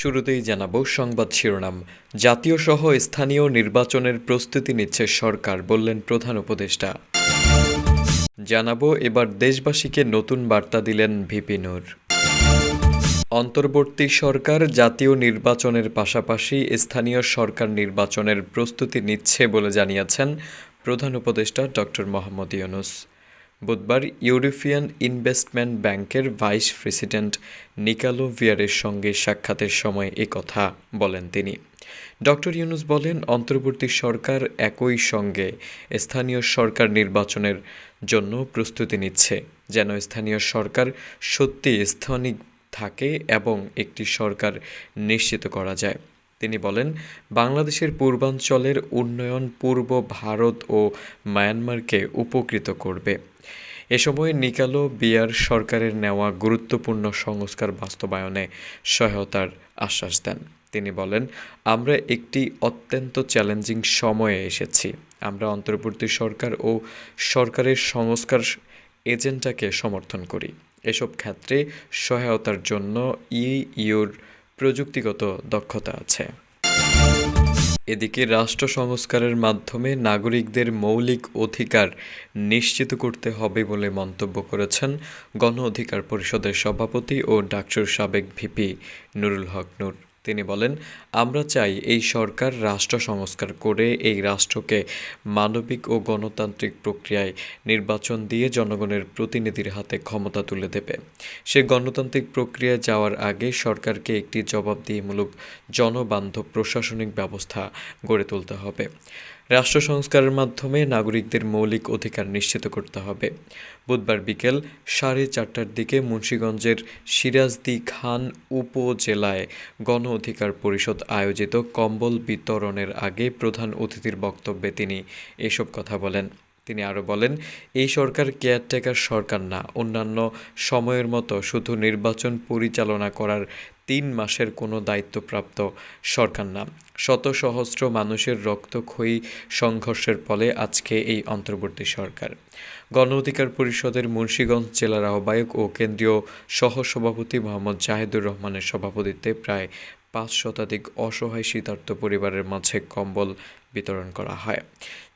শুরুতেই জানাব সংবাদ শিরোনাম। জাতীয় সহ স্থানীয় নির্বাচনের প্রস্তুতি নিচ্ছে সরকার, বললেন প্রধান উপদেষ্টা। জানাব এবার দেশবাসীকে নতুন বার্তা দিলেন ভিপি নূর। অন্তর্বর্তী সরকার জাতীয় নির্বাচনের পাশাপাশি স্থানীয় সরকার নির্বাচনের প্রস্তুতি নিচ্ছে বলে জানিয়েছেন প্রধান উপদেষ্টা ডক্টর মোহাম্মদ ইউনুস। বুধবার ইউরোপিয়ান ইনভেস্টমেন্ট ব্যাংকের ভাইস প্রেসিডেন্ট নিকালো ভিয়ারের সঙ্গে সাক্ষাতের সময় কথা বলেন তিনি। ডক্টর ইউনুস বলেন, অন্তর্বর্তী সরকার একই সঙ্গে স্থানীয় সরকার নির্বাচনের জন্য প্রস্তুতি নিচ্ছে। যেন স্থানীয় সরকার সত্যি স্থানিক থাকে এবং একটি সরকার নিশ্চিত করা যায়। তিনি বলেন, বাংলাদেশের পূর্বাঞ্চলের উন্নয়ন পূর্ব ভারত ও মায়ানমারকে উপকৃত করবে। এ সময় নিকালো বিয়ার সরকারের নেওয়া গুরুত্বপূর্ণ সংস্কার বাস্তবায়নে সহায়তার আশ্বাস দেন। তিনি বলেন, আমরা একটি অত্যন্ত চ্যালেঞ্জিং সময়ে এসেছি। আমরা অন্তর্বর্তী সরকার ও সরকারের সংস্কার এজেন্ডাকে সমর্থন করি। এসব ক্ষেত্রে সহায়তার জন্য ইইউর প্রযুক্তিগত দক্ষতা আছে। এদিকে রাষ্ট্র সংস্কারের মাধ্যমে নাগরিকদের মৌলিক অধিকার নিশ্চিত করতে হবে বলে মন্তব্য করেছেন গণ অধিকার পরিষদের সভাপতি ও ডাক্তার সাবেক ভিপি নুরুল হক নূর। তিনি বলেন, আমরা চাই এই সরকার রাষ্ট্র সংস্কার করে এই রাষ্ট্রকে মানবিক ও গণতান্ত্রিক প্রক্রিয়ায় নির্বাচন দিয়ে জনগণের প্রতিনিধির হাতে ক্ষমতা তুলে দেবে। সে গণতান্ত্রিক প্রক্রিয়ায় যাওয়ার আগে সরকারকে একটি জবাবদিহিমূলক জনবান্ধব প্রশাসনিক ব্যবস্থা গড়ে তুলতে হবে। রাষ্ট্র সংস্কারের মাধ্যমে নাগরিকদের মৌলিক অধিকার নিশ্চিত করতে হবে। বুধবার বিকেল সাড়ে চারটার দিকে মুন্সীগঞ্জের সিরাজদি খান উপজেলায় গণ অধিকার পরিষদ আয়োজিত কম্বল বিতরণের আগে প্রধান অতিথির বক্তব্যে তিনি এসব কথা বলেন। তিনি আরও বলেন, এই সরকার কেয়ারটেকার সরকার না। অন্যান্য সময়ের মতো শুধু নির্বাচন পরিচালনা করার তিন মাসের কোনো দায়িত্বপ্রাপ্ত সরকার না। শত সহস্র মানুষের রক্তক্ষয়ী সংঘর্ষের ফলে আজকে এই অন্তর্বর্তী সরকার। গণ অধিকার পরিষদের মুন্সীগঞ্জ জেলার আহ্বায়ক ও কেন্দ্রীয় সহসভাপতি মোহাম্মদ জাহেদুর রহমানের সভাপতিত্বে প্রায় পাঁচ শতাধিক অসহায় শীতার্থ পরিবারের মাঝে কম্বল বিতরণ করা হয়।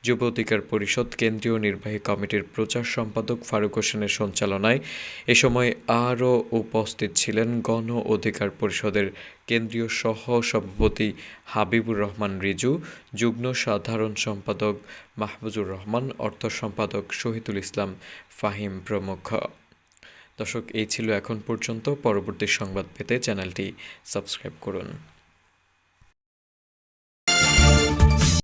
যুব অধিকার পরিষদ কেন্দ্রীয় নির্বাহী কমিটির প্রচার সম্পাদক ফারুক হোসেনের সঞ্চালনায় এ সময় আরও উপস্থিত ছিলেন গণ অধিকার পরিষদের কেন্দ্রীয় সহ সভাপতি হাবিবুর রহমান রিজু, যুগ্ম সাধারণ সম্পাদক মাহফুজুর রহমান, অর্থ সম্পাদক শহীদুল ইসলাম ফাহিম প্রমুখ। দর্শক এই ছিল এখন পর্যন্ত। পরবর্তী সংবাদ পেতে চ্যানেলটি সাবস্ক্রাইব করুন।